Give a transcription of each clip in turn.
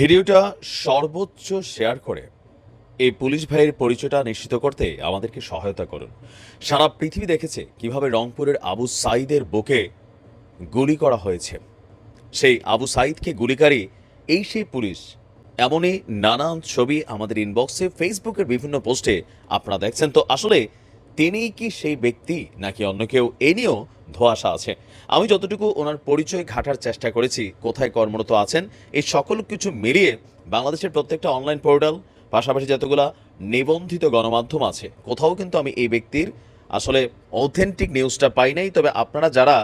ভিডিওটা সর্বোচ্চ শেয়ার করে এই পুলিশ ভাইয়ের পরিচয়টা নিশ্চিত করতে আমাদেরকে সহায়তা করুন। সারা পৃথিবী দেখেছে কীভাবে রংপুরের আবু সাইদের বুকে গুলি করা হয়েছে। সেই আবু সাইদকে গুলিকারী এই সেই পুলিশ। এমনই নানান ছবি আমাদের ইনবক্সে ফেসবুকের বিভিন্ন পোস্টে আপনারা দেখছেন। তো আসলে তিনিই কি সেই ব্যক্তি নাকি অন্য কেউ? এ নিয়েও ধোয়াশা আছে। আমি যতটুকু ওনার পরিচয় ঘাটার চেষ্টা করেছি, কোথায় কর্মরত আছেন, এই সকল কিছু মিলিয়ে বাংলাদেশের প্রত্যেকটা অনলাইন পোর্টাল, পাশাপাশি যতগুলা নিবন্ধিত গণমাধ্যম আছে, কোথাও কিন্তু আমি এই ব্যক্তির আসলে অথেন্টিক নিউজটা পাই নাই। তবে আপনারা যারা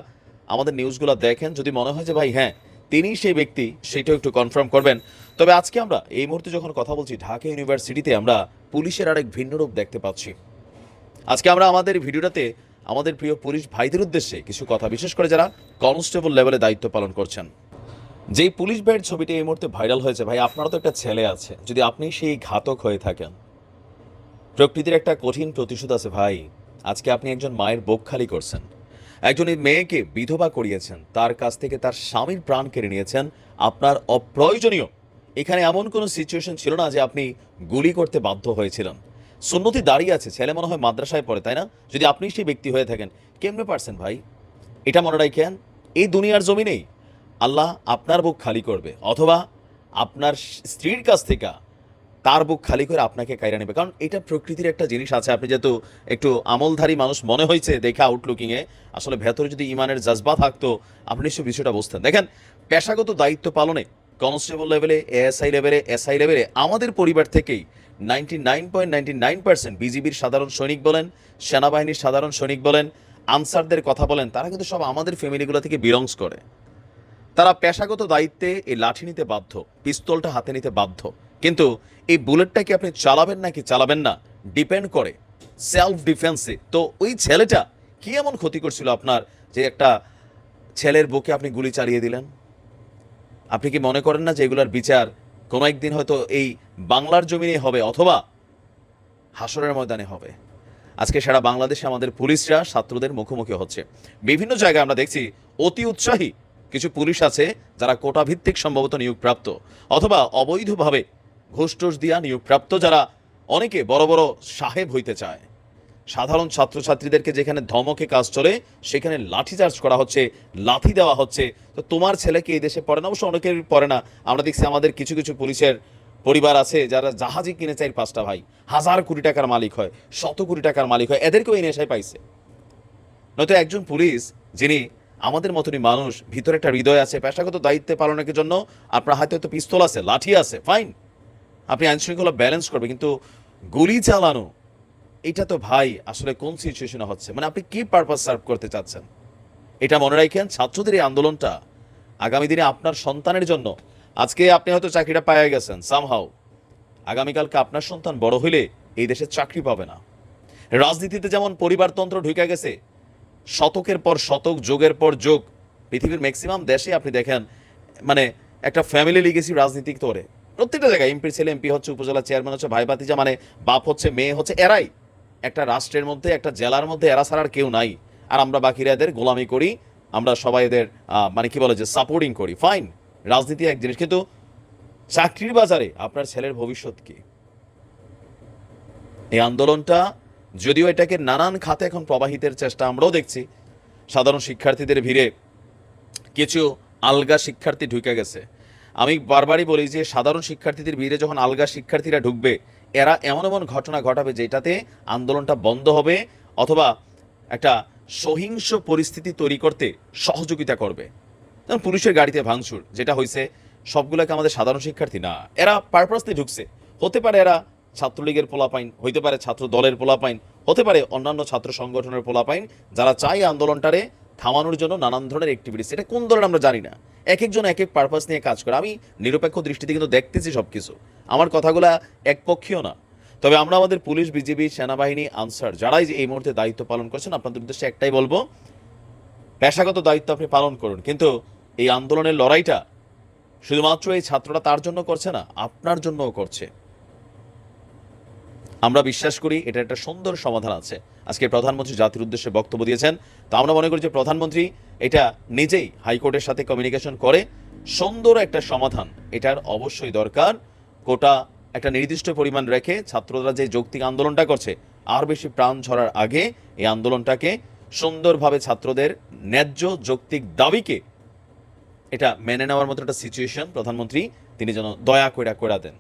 আমাদের নিউজগুলো দেখেন, যদি মনে হয় যে ভাই হ্যাঁ তিনি সেই ব্যক্তি, সেটাও একটু কনফার্ম করবেন। তবে আজকে আমরা এই মুহূর্তে যখন কথা বলছি, ঢাকা ইউনিভার্সিটিতে আমরা পুলিশের আরেক ভিন্ন রূপ দেখতে পাচ্ছি। আজকে আমরা আমাদের ভিডিওটাতে আমাদের প্রিয় পুলিশ ভাইদের উদ্দেশ্যে কিছু কথা, বিশেষ করে যারা কনস্টেবল লেভেলে দায়িত্ব পালন করছেন। যেই পুলিশ ভাইয়ের ছবিটি এই মুহূর্তে ভাইরাল হয়েছে, ভাই, আপনারও তো একটা ছেলে আছে। যদি আপনি সেই ঘাতক হয়ে থাকেন, প্রকৃতির একটা কঠিন প্রতিশোধ আছে, ভাই। আজকে আপনি একজন মায়ের বুক খালি করছেন। একজন এই মেয়েকে বিধবা করিয়েছেন, তার কাছ থেকে তার স্বামীর প্রাণ কেড়ে নিয়েছেন। আপনার অপ্রয়োজনীয়। এখানে এমন কোনো সিচুয়েশন ছিল না যে আপনি গুলি করতে বাধ্য হয়েছিলেন। সুন্নতি দাঁড়িয়ে আছে, ছেলে মনে হয় মাদ্রাসায় পড়ে, তাই না? যদি আপনি সেই ব্যক্তি হয়ে থাকেন, কেমনে পারছেন ভাই? এটা মনে রাখেন, এই দুনিয়ার জমিনেই আল্লাহ আপনার বুক খালি করবে, অথবা আপনার স্ত্রীর কাছ থেকে তার বুক খালি করে আপনাকে কায়রা নেবে। কারণ এটা প্রকৃতির একটা জিনিস আছে, আপনি যেহেতু একটু আমলধারী মানুষ, মনে হয়েছে দেখে আউটলুকিংয়ে আসলে ভেতরে যদি ইমানের জাজবা থাকতো, আপনি নিশ্চয়ই বিষয়টা বুঝতেন। দেখেন, পেশাগত দায়িত্ব পালনে কনস্টেবল লেভেলে এএসআই লেভেলে এসআই লেভেলে আমাদের পরিবার থেকেই ninety nine point ninety nine percent বিজিবির সাধারণ সৈনিক বলেন, সেনাবাহিনীর সাধারণ সৈনিক বলেন, আনসারদের কথা বলেন, তারা কিন্তু সব আমাদের ফ্যামিলিগুলো থেকে বিলংস করে। তারা পেশাগত দায়িত্বে এই লাঠি নিতে বাধ্য, পিস্তলটা হাতে নিতে বাধ্য। কিন্তু এই বুলেটটা কি আপনি চালাবেন নাকি চালাবেন না? ডিপেন্ড করে। সেলফ ডিফেন্সে তো ওই ছেলেটা কি এমন ক্ষতি করছিল আপনার যে একটা ছেলের বুকে আপনি গুলি চালিয়ে দিলেন? আপনি কি মনে করেন না যে এগুলোর বিচার কোনো একদিন হয়তো এই বাংলার জমিনে হবে অথবা হাসরের ময়দানে হবে। আজকে সারা বাংলাদেশে আমাদের পুলিশরা, ছাত্রদের মুখোমুখি হচ্ছে। বিভিন্ন জায়গায় আমরা দেখছি অতি উৎসাহী কিছু পুলিশ আছে যারা কোটা ভিত্তিক সম্ভবত নিয়োগপ্রাপ্ত অথবা অবৈধভাবে ঘুষ টুস দিয়া নিয়োগপ্রাপ্ত যারা অনেকে বড় বড় সাহেব হইতে চায়। সাধারণ ছাত্রছাত্রীদেরকে যেখানে ধমকে কাজ চলে, সেখানে লাঠিচার্জ করা হচ্ছে, লাথি দেওয়া হচ্ছে। তো তোমার ছেলেকে এই দেশে পড়ে না? অবশ্য অনেকের পড়ে না। আমরা দেখছি আমাদের কিছু কিছু পুলিশের পরিবার আছে যারা জাহাজই কিনে চাই পাঁচটা ভাই। হাজার কোটি টাকার মালিক হয়, শত কোটি টাকার মালিক হয়। এদেরকেও এই নেশায় পাইছে। নয়তো একজন পুলিশ যিনি আমাদের মতনই মানুষ, ভিতরে একটা হৃদয় আছে, পেশাগত দায়িত্বে পালনের জন্য আপনার হাতে হয়তো পিস্তল আছে, লাঠি আছে ফাইন আপনি আইন শৃঙ্খলা ব্যালেন্স করবে কিন্তু গুলি চালানো এটা তো ভাই আসলে কোন সিচুয়েশনে হচ্ছে? মানে আপনি কি পারপাস সার্ভ করতে চাচ্ছেন? এটা মনে রাখেন, ছাত্রদের এই আন্দোলনটা আগামী দিনে আপনার সন্তানের জন্য, আজকে আপনি হয়তো চাকরিটা পাইয়া গেছেন সামহাও আগামীকালকে আপনার সন্তান বড় হইলে এই দেশে চাকরি পাবে না। রাজনীতিতে যেমন পরিবারতন্ত্র ঢুকে গেছে, শতকের পর শতক, যোগের পর যোগ, পৃথিবীর ম্যাক্সিমাম দেশে আপনি দেখেন মানে একটা ফ্যামিলি লিগেসি রাজনীতিক তোরে। প্রত্যেকটা জায়গায় এমপি, ছেলে, এমপি হচ্ছে, উপজেলা চেয়ারম্যান হচ্ছে ভাই ভাতিজা মানে বাপ হচ্ছে, মেয়ে হচ্ছে, এরাই। একটা রাষ্ট্রের মধ্যে, একটা জেলার মধ্যে এরা ছাড়ার কেউ নাই। আর আমরা বাকিরা এদের গোলামি করি, আমরা সবাই এদের মানে কি বলে যে সাপোর্টিং করি। ফাইন রাজনীতি এক জিনিস, কিন্তু চাকরির বাজারে আপনার ছেলের ভবিষ্যৎ কি? এই আন্দোলনটা যদিও এটাকে নানান খাতে এখন প্রবাহিতের চেষ্টা আমরাও দেখছি, সাধারণ শিক্ষার্থীদের ভিড়ে কিছু আলগা শিক্ষার্থী ঢুকে গেছে। আমি বারবারই বলি যে, সাধারণ শিক্ষার্থীদের ভিড়ে যখন আলগা শিক্ষার্থীরা ঢুকবে এরা এমন এমন ঘটনা ঘটাবে যেটাতে আন্দোলনটা বন্ধ হবে অথবা একটা সহিংস পরিস্থিতি তৈরি করতে সহযোগিতা করবে। যেমন পুলিশের গাড়িতে ভাঙচুর, যেটা হয়েছে সবগুলোকে আমাদের সাধারণ শিক্ষার্থী না, এরা পারপাসলি ঢুকছে। হতে পারে এরা ছাত্রলীগের পোলাপাইন, হইতে পারে ছাত্র দলের পোলাপাইন, হতে পারে অন্যান্য ছাত্র সংগঠনের পোলাপাইন, যারা চায় এই আন্দোলনটারে থামানোর জন্য নানান ধরনের অ্যাক্টিভিটিস এটা কোন ধরনের আমরা জানি না। এক একজন এক এক পারপাস নিয়ে কাজ করে। আমি নিরপেক্ষ দৃষ্টিতে কিন্তু দেখতেছি সব কিছু আমার কথাগুলা একপক্ষীয় না। তবে আমরা আমাদের পুলিশ, বিজিবি, সেনাবাহিনী, আনসার যারাই যে এই মুহূর্তে দায়িত্ব পালন করছেন, আপনাদের উদ্দেশ্যে একটাই বলব, পেশাগত দায়িত্ব আপনি পালন করুন। কিন্তু এই আন্দোলনের লড়াইটা শুধুমাত্র এই ছাত্ররা তার জন্য করছে না, আপনার জন্যও করছে। আমরা বিশ্বাস করি এটা একটা সুন্দর সমাধান আছে। আজকে প্রধানমন্ত্রী জাতির উদ্দেশ্যে বক্তব্য দিয়েছেন। তো আমরা মনে করি যে প্রধানমন্ত্রী এটা নিজেই হাইকোর্টের সাথে কমিউনিকেশন করে, সুন্দর একটা সমাধান এটার অবশ্যই দরকার। কোটা একটা নির্দিষ্ট পরিমাণ রেখে ছাত্ররা যে যৌক্তিক আন্দোলনটা করছে, আর বেশি প্রাণ ঝরার আগে এই আন্দোলনটাকে সুন্দরভাবে ছাত্রদের ন্যায্য যৌক্তিক দাবিকে এটা মেনে নেওয়ার মতো একটা সিচুয়েশন প্রধানমন্ত্রী তিনি যেন দয়া কইরা কইরা দেন।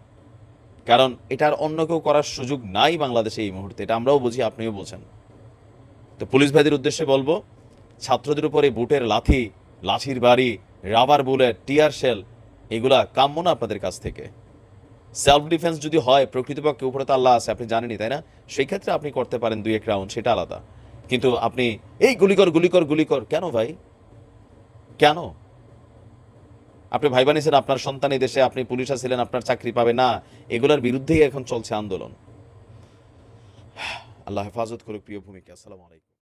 কারণ এটার অন্য কেউ করার সুযোগ নাই বাংলাদেশে এই মুহূর্তে। এটা আমরাও বুঝি, আপনিও বোঝেন। তো পুলিশ ভাইদের উদ্দেশ্যে বলব, ছাত্রদের উপরে বুটের লাথি, লাঠির বাড়ি, রাবার বুলেট, টিয়ার শেল, এগুলা কাম্য না আপনাদের কাছ থেকে। সেলফ ডিফেন্স যদি হয়, প্রকৃতপক্ষে উপরে তো আল্লাহ আছে, আপনি জানেনই, তাই না? সেই ক্ষেত্রে আপনি করতে পারেন দুই এক রাউন্ড সেটা আলাদা। কিন্তু আপনি, এই গুলি কর গুলি কর গুলি কর কেন ভাই? কেন? আপনি ভাই বানিয়েছেন, আপনার সন্তান এই দেশে, আপনি পুলিশ ছিলেন আপনার চাকরি পাবে, না, এগুলোর বিরুদ্ধেই এখন চলছে আন্দোলন। আল্লাহ হেফাজত করুক প্রিয় ভূমিকা, আসসালামু আলাইকুম।